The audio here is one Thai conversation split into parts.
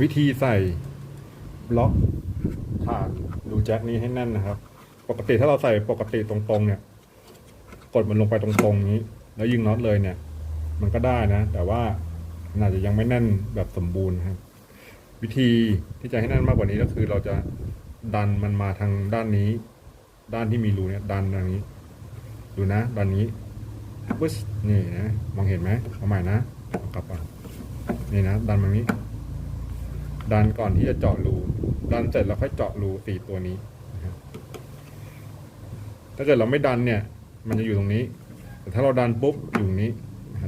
วิธีใส่บล็อกฐานดูแจ็คนี้ให้แน่นนะครับ ปกติถ้าเราใส่ปกติตรงๆเนี่ย กดมันลงไปตรงๆนี้ แล้วยิงน็อตเลยเนี่ย มันก็ได้นะ แต่ว่ามันอาจจะยังไม่แน่นแบบสมบูรณ์ครับ วิธีที่จะให้แน่นมากกว่านี้ก็คือเราจะดันมันมาทางด้านนี้ ด้านที่มีรูเนี่ย ดันทางนี้ ดูนะด้านนี้ปึ๊สนี่นะมองเห็นไหมเอาใหม่นะกลับมานี่นะ ดันมานี้ ดันก่อนที่จะเจาะรูดันเสร็จแล้วค่อยเจาะรูสี่ตัวนี้ ถ้าเกิดเราไม่ดันเนี่ย มันจะอยู่ตรงนี้ แต่ถ้าเราดันปุ๊บอยู่นี้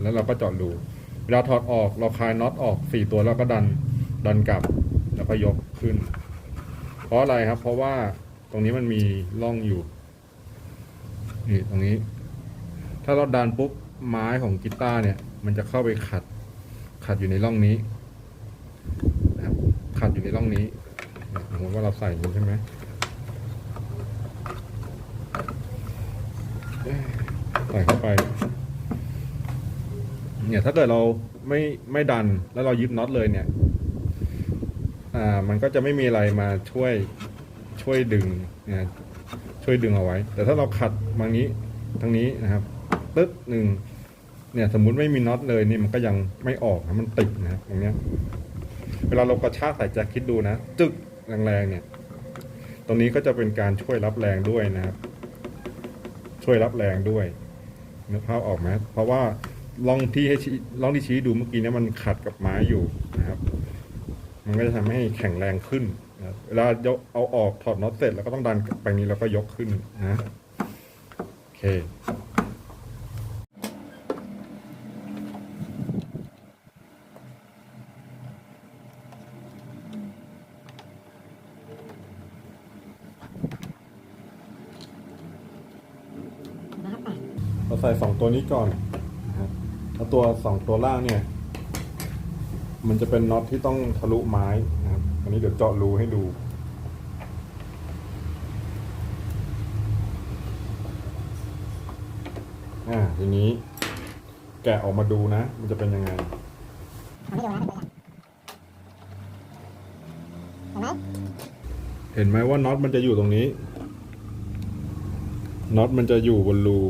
แล้วเราก็เจาะรูเวลาถอดออกเราคลายน็อตออกสี่ตัวแล้วก็ดันดันกลับแล้วก็ยกขึ้น เพราะอะไรครับ เพราะว่าตรงนี้มันมีร่องอยู่นี่ตรงนี้ ถ้าเราดันปุ๊บไม้ของกีตาร์เนี่ย มันจะเข้าไปขัดขัดอยู่ในร่องนี้ ขัดอยู่ในร่องนี้สมมติว่าเราใส่อย่างนี้ใช่ไหมใส่เข้าไป เนี่ยถ้าเกิดเราไม่ไม่ดันแล้วเรายึดน็อตเลยเนี่ย อ่า มันก็จะไม่มีอะไรมาช่วยช่วยดึงนะช่วยดึงเอาไว้ แต่ถ้าเราขัดบางนี้ทางนี้นะครับปึ๊บหนึ่งเนี่ย สมมุติไม่มีน็อตเลยนี่มันก็ยังไม่ออกนะมันติดนะครับตรงเนี้ย เวลาเรากระชากใส่แจ็คคิดดูนะ จึกแรงๆเนี่ย ตรงนี้ก็จะเป็นการช่วยรับแรงด้วยนะครับ ช่วยรับแรงด้วยนึกภาพออกไหมเพราะว่าล่องที่ให้ล่องที่ชี้ดูเมื่อกี้เนี่ยมันขัดกับไม้อยู่นะครับ มันก็จะทำให้แข็งแรงขึ้นนะเวลายกเอาออกถอดน็อตเสร็จแล้วก็ต้องดันไปนี้แล้วก็ยกขึ้นนะโอเค นะครับอะ เราใส่สองตัวนี้ก่อนนะครับแล้วตัวสองตัวล่างเนี่ย มันจะเป็นน็อตที่ต้องทะลุไม้นะครับ อันนี้เดี๋ยวเจาะรูให้ดูอ่าทีนี้แกะออกมาดูนะ มันจะเป็นยังไงทำให้ดูนะเป็นตัวอย่างเห็นไหมเห็นไหมว่าน็อตมันจะอยู่ตรงนี้ น็อตมันจะอยู่บนรู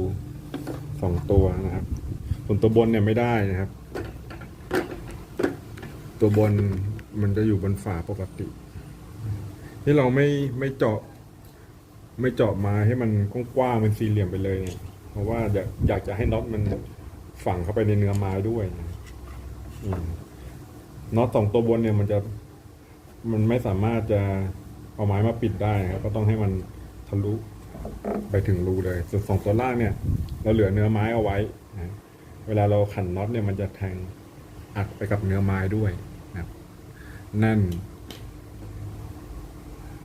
สองตัวนะครับ ส่วนตัวบนเนี่ยไม่ได้นะครับ ตัวบนมันจะอยู่บนฝาปกติ ที่เราไม่ไม่เจาะ ไม่เจาะมาให้มันกว้างๆเป็นสี่เหลี่ยมไปเลยเนี่ยเพราะว่าอยากอยากจะให้น็อตมันฝังเข้าไปในเนื้อไม้ด้วยน็อตสองตัวบนเนี่ยมันจะมันไม่สามารถจะเอาไม้มาปิดได้ครับ ก็ต้องให้มันทะลุ ไปถึงรูเลยส่วนสองตัวล่างเนี่ย เราเหลือเนื้อไม้เอาไว้นะเวลาเราขันน็อตเนี่ยมันจะแทงอัดไปกับเนื้อไม้ด้วยนะแน่น